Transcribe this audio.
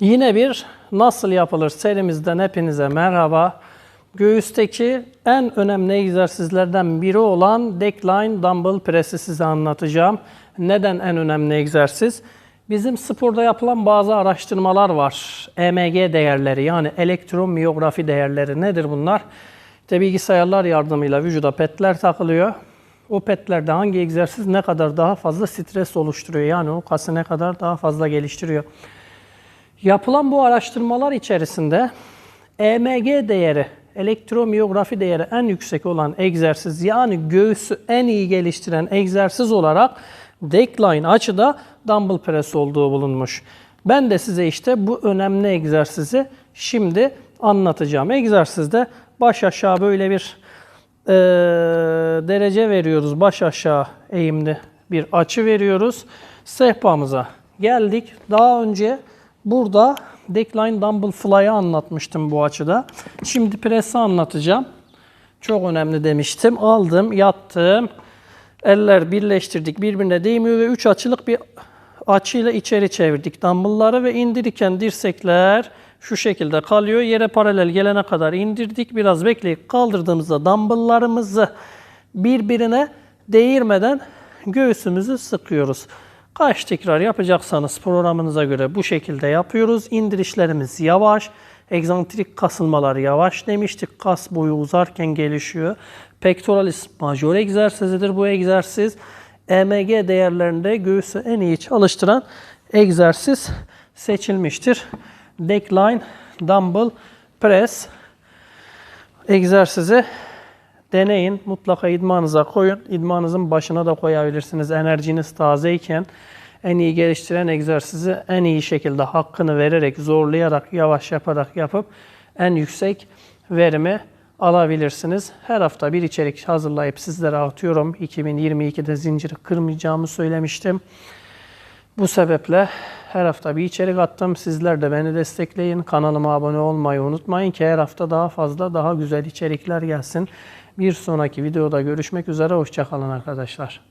Yine bir nasıl yapılır serimizden hepinize merhaba. Göğüsteki en önemli egzersizlerden biri olan Decline Dumbbell Press'i size anlatacağım. Neden en önemli egzersiz? Bizim sporda yapılan bazı araştırmalar var. EMG değerleri yani elektromiyografi değerleri nedir bunlar? İşte bilgisayarlar yardımıyla vücuda petler takılıyor. O petlerde hangi egzersiz ne kadar daha fazla stres oluşturuyor yani o kası ne kadar daha fazla geliştiriyor. Yapılan bu araştırmalar içerisinde EMG değeri, elektromiyografi değeri en yüksek olan egzersiz yani göğsü en iyi geliştiren egzersiz olarak decline açıda dumbbell press olduğu bulunmuş. Ben de size işte bu önemli egzersizi şimdi anlatacağım. Egzersizde baş aşağı böyle bir e, derece veriyoruz. Baş aşağı eğimli bir açı veriyoruz. Sehpamıza geldik. Daha önce burada decline dumbbell fly'ı anlatmıştım bu açıda. Şimdi press'i anlatacağım. Çok önemli demiştim. Aldım, yattım. Eller birleştirdik, birbirine değmiyor ve üç açılık bir açıyla içeri çevirdik dumbbellları ve indirirken dirsekler şu şekilde kalıyor. Yere paralel gelene kadar indirdik. Biraz bekleyip kaldırdığımızda dumbbelllarımızı birbirine değirmeden göğsümüzü sıkıyoruz. Kaç tekrar yapacaksanız programınıza göre bu şekilde yapıyoruz. İndirişlerimiz yavaş. Egzantrik kasılmalar yavaş demiştik. Kas boyu uzarken gelişiyor. Pectoralis major egzersizidir bu egzersiz. EMG değerlerinde göğsü en iyi çalıştıran egzersiz seçilmiştir. Decline Dumbbell Press egzersizi deneyin. Mutlaka idmanınıza koyun. İdmanınızın başına da koyabilirsiniz. Enerjiniz tazeyken en iyi geliştiren egzersizi en iyi şekilde hakkını vererek, zorlayarak, yavaş yaparak yapıp en yüksek verimi alabilirsiniz. Her hafta bir içerik hazırlayıp sizlere atıyorum. 2022'de zinciri kırmayacağımı söylemiştim. Bu sebeple her hafta bir içerik attım. Sizler de beni destekleyin. Kanalıma abone olmayı unutmayın ki her hafta daha fazla, daha güzel içerikler gelsin. Bir sonraki videoda görüşmek üzere. Hoşçakalın arkadaşlar.